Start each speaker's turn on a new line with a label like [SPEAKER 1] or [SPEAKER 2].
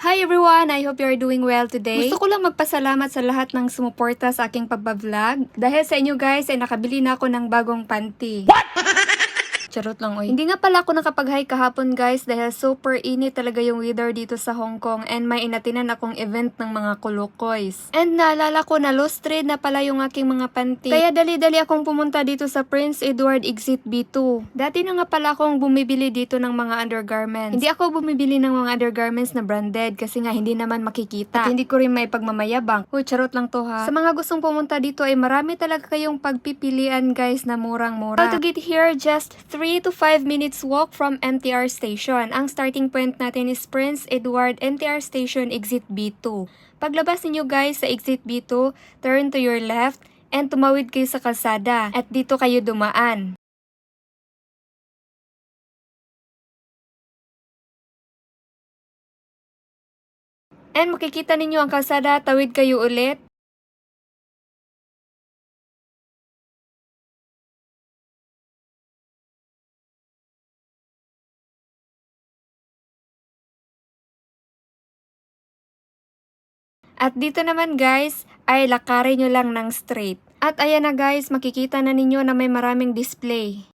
[SPEAKER 1] Hi everyone! I hope you are doing well today. Gusto ko lang magpasalamat sa lahat ng sumuporta sa aking pagbablog. Dahil sa inyo guys ay nakabili na ako ng bagong panty. What? Charot lang oy. Hindi nga pala ako nakapag-hi kahapon guys dahil super init talaga yung weather dito sa Hong Kong and may inatinan akong event ng mga kulukoys. And naalala ko na lost trade na pala yung aking mga panty. Kaya dali-dali akong pumunta dito sa Prince Edward Exit B2. Dati na nga pala akong bumibili dito ng mga undergarments. Hindi ako bumibili ng mga undergarments na branded kasi nga hindi naman makikita. At hindi ko rin may pagmamayabang. Uy, charot lang to ha. Sa mga gustong pumunta dito ay marami talaga kayong pagpipilian guys na murang-mura. How to get here just 3 to 5 minutes walk from MTR station. Ang starting point natin is Prince Edward MTR station exit B2. Paglabas ninyo guys sa exit B2, turn to your left and tumawid kayo sa kalsada at dito kayo dumaan. And makikita ninyo ang kalsada, tawid kayo ulit. At dito naman guys, ay lakarin nyo lang ng straight. At ayan na guys, makikita na ninyo na may maraming display.